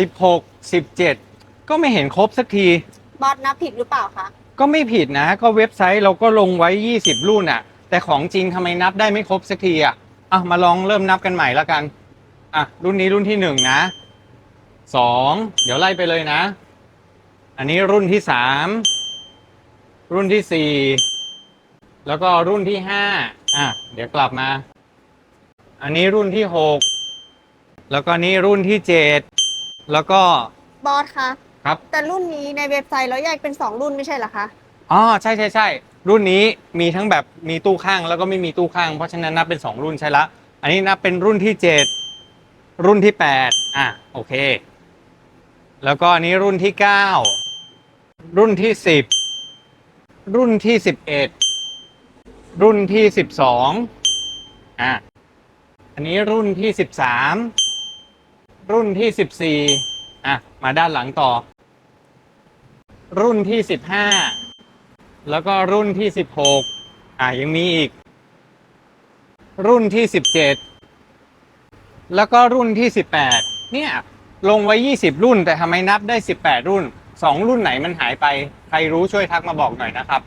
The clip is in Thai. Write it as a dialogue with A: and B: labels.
A: 16 17ก็ไม่เห็นครบสักที
B: บอสนับผิดหรือเปล่าคะ
A: ก็ไม่ผิดนะ ก็เว็บไซต์เราก็ลงไว้ 20 รุ่นอะแต่ของจริงทำไมนับได้ไม่ครบสักทีอะอะมาลองเริ่มนับกันใหม่แล้วกันอะรุ่นนี้รุ่นที่หนึ่งนะสองเดี๋ยวไล่ไปเลยนะ อันนี้รุ่นที่สามรุ่นที่สี่แล้วก็รุ่นที่ห้าอะเดี๋ยวกลับมา อันนี้รุ่นที่หกแล้วก็นี่รุ่นที่เจ็ด แล้วก็
B: บอสคะ
A: ครับ
B: แต่รุ่นนี้ในเว็บไซต์เราแยกเป็น 2 รุ่นไม่ใช่เหรอคะ
A: อ๋อใช่ใช่ใช่รุ่นนี้มีทั้งแบบมีตู้ข้างแล้วก็ไม่มีตู้ข้าง เพราะฉะนั้นนับเป็น 2 รุ่นใช่ละ อันนี้นับเป็นรุ่นที่ 7 รุ่นที่ 8 อะโอเค แล้วก็อันนี้รุ่นที่ 9 รุ่นที่ 10 รุ่นที่ 11 รุ่นที่ 12 อะ อันนี้รุ่นที่ 13 รุ่นที่ 14 อะ มาด้านหลังต่อ รุ่นที่ 15 แล้วก็รุ่นที่ 16 อะ ยังมีอีก รุ่นที่ 17 แล้วก็รุ่นที่ 18 เนี่ย ลงไว้ 20 รุ่น แต่ทำไมนับได้ 18 รุ่น 2 รุ่นไหนมันหายไป ใครรู้ช่วยทักมาบอกหน่อยนะครับ